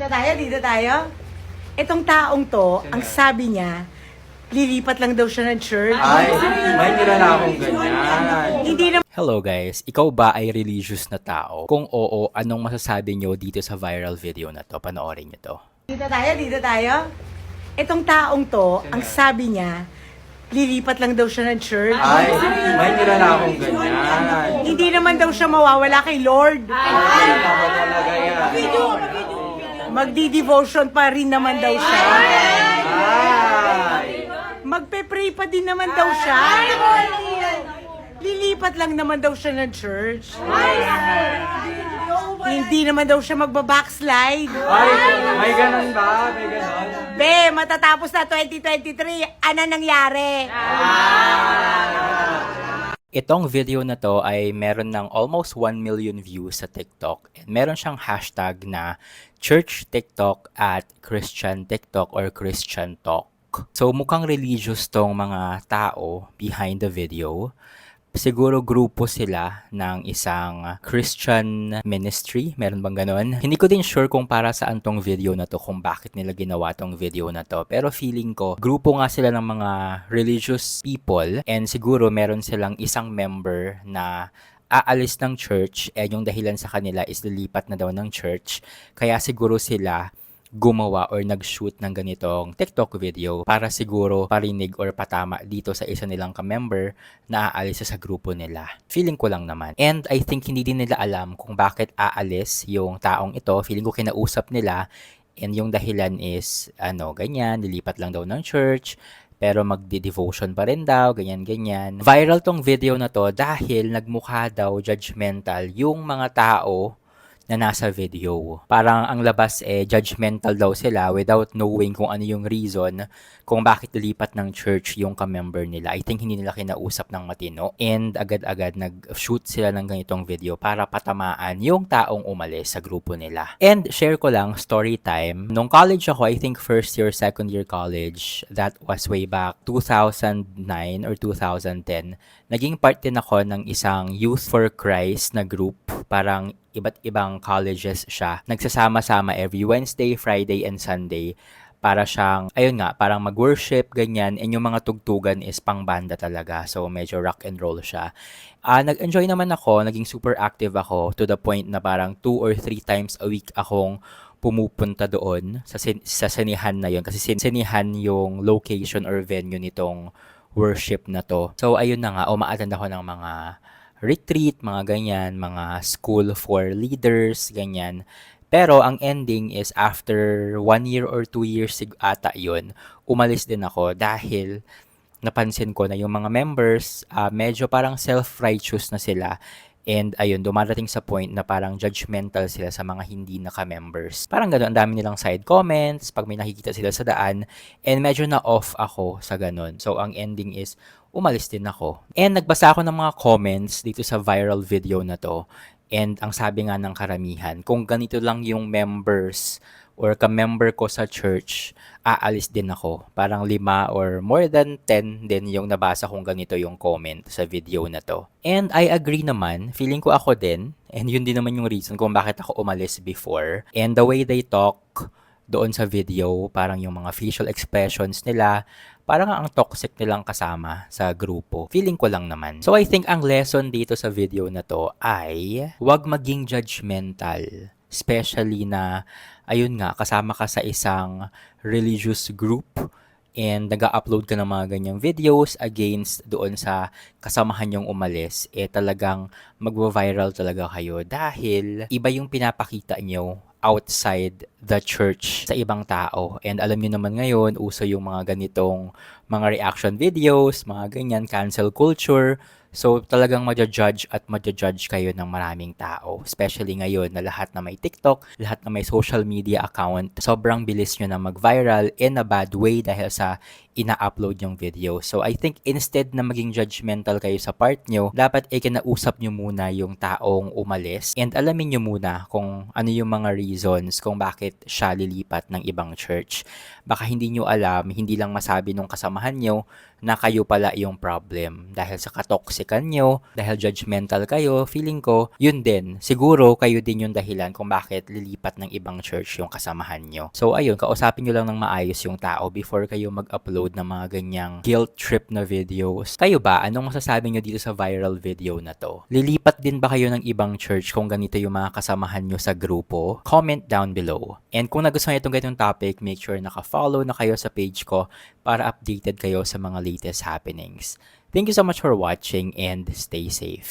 Dito tayo, dito tayo. Itong taong to, ang sabi niya, lilipat lang daw siya ng church. Ay, may kilala akong ganyan. Hindi naman Hello guys, ikaw ba ay religious na tao? Kung oo, anong masasabi nyo dito sa viral video na to? Panoorin nyo to. Dito tayo, dito tayo. Itong taong to, ang sabi niya, lilipat lang daw siya ng church. Ay, may kilala akong ganyan. Hindi naman daw siya mawawala kay Lord. Ay, ako talaga yan. Magdi-devotion pa rin naman daw siya. Ay, Magpe-pray pa din naman daw siya. Lilipat lang naman daw siya ng church. Hindi naman daw siya magbabackslide. ay, may ganun ba? May ganun? Be, matatapos na 2023, ano nangyari? Itong video na to ay meron ng almost 1 million views sa TikTok. And meron siyang hashtag na Church TikTok at Christian TikTok or Christian Talk. So mukhang religious tong mga tao behind the video. Siguro grupo sila ng isang Christian ministry. Meron bang ganon? Hindi ko din sure kung para saan tong video na to, kung bakit nila ginawa tong video na to. Pero feeling ko, grupo nga sila ng mga religious people and siguro meron silang isang member na aalis ng church and yung dahilan sa kanila is lilipat na daw ng church. Kaya siguro sila gumawa or nag-shoot ng ganitong TikTok video para siguro parinig or patama dito sa isa nilang ka-member na aalis sa grupo nila. Feeling ko lang naman. And I think hindi din nila alam kung bakit aalis yung taong ito. Feeling ko kinausap nila and yung dahilan is ano, ganyan, nilipat lang daw ng church pero magdi-devotion pa rin daw, ganyan-ganyan. Viral tong video na to dahil nagmukha daw judgmental yung mga tao na nasa video. Parang ang labas eh judgmental daw sila without knowing kung ano yung reason kung bakit lilipat ng church yung ka-member nila. I think hindi nila kinausap ng matino and agad-agad nag-shoot sila ng ganitong video para patamaan yung taong umalis sa grupo nila. And share ko lang story time. Nung college ako, I think first year, second year college, that was way back 2009 or 2010. Naging part din ako ng isang Youth for Christ na group. Parang iba't ibang colleges siya. Nagsasama-sama every Wednesday, Friday, and Sunday para siyang, ayun nga, parang mag-worship, ganyan, and yung mga tugtugan is pang banda talaga. So, medyo rock and roll siya. Ah, nag-enjoy naman ako, naging super active ako to the point na parang two or three times a week akong pumupunta doon sa, sin- sa sinihan na yun. Kasi sin- sinihan yung location or venue nitong worship na to. So, ayun na nga, umaattend ako ng mga retreat, mga ganyan, mga school for leaders, ganyan. Pero ang ending is after one year or two years ata yun, umalis din ako dahil napansin ko na yung mga members, ah, medyo parang self-righteous na sila. And ayun, dumarating sa point na parang judgmental sila sa mga hindi naka-members. Parang gano'n, ang dami nilang side comments pag may nakikita sila sa daan. And medyo na-off ako sa gano'n. So ang ending is, umalis din ako. And nagbasa ako ng mga comments dito sa viral video na to. And ang sabi nga ng karamihan, kung ganito lang yung members or ka-member ko sa church, aalis din ako. Parang lima or more than 10 din yung nabasa kong ganito yung comment sa video na to. And I agree naman, feeling ko ako din, and yun din naman yung reason kung bakit ako umalis before. And the way they talk doon sa video, parang yung mga facial expressions nila, parang ang toxic nilang kasama sa grupo. Feeling ko lang naman. So I think ang lesson dito sa video na to ay huwag maging judgmental. Especially na, ayun nga, kasama ka sa isang religious group and nag-upload ka ng mga ganyang videos against doon sa kasamahan yung umalis, eh talagang magwa-viral talaga kayo dahil iba yung pinapakita nyo outside the church sa ibang tao. And alam niyo naman ngayon, uso yung mga ganitong mga reaction videos, mga ganyan, cancel culture. So, talagang madja-judge at madja-judge kayo ng maraming tao. Especially ngayon na lahat na may TikTok, lahat na may social media account, sobrang bilis nyo na mag-viral in a bad way dahil sa ina-upload yung video. So, I think instead na maging judgmental kayo sa part nyo, dapat eh kinausap nyo muna yung taong umalis and alamin nyo muna kung ano yung mga reasons kung bakit siya lilipat ng ibang church. Baka hindi nyo alam, hindi lang masabi nung kasamahan nyo na kayo pala yung problem dahil sa katoxic toxican nyo, dahil judgmental kayo, feeling ko, yun din. Siguro, kayo din yung dahilan kung bakit lilipat ng ibang church yung kasamahan nyo. So, ayun, kausapin nyo lang ng maayos yung tao before kayo mag-upload ng mga ganyang guilt trip na videos. Kayo ba, anong masasabi nyo dito sa viral video na to? Lilipat din ba kayo ng ibang church kung ganito yung mga kasamahan nyo sa grupo? Comment down below. And kung nagustuhan nyo itong ganitong topic, make sure naka-follow na kayo sa page ko para updated kayo sa mga latest happenings. Thank you so much for watching and stay safe.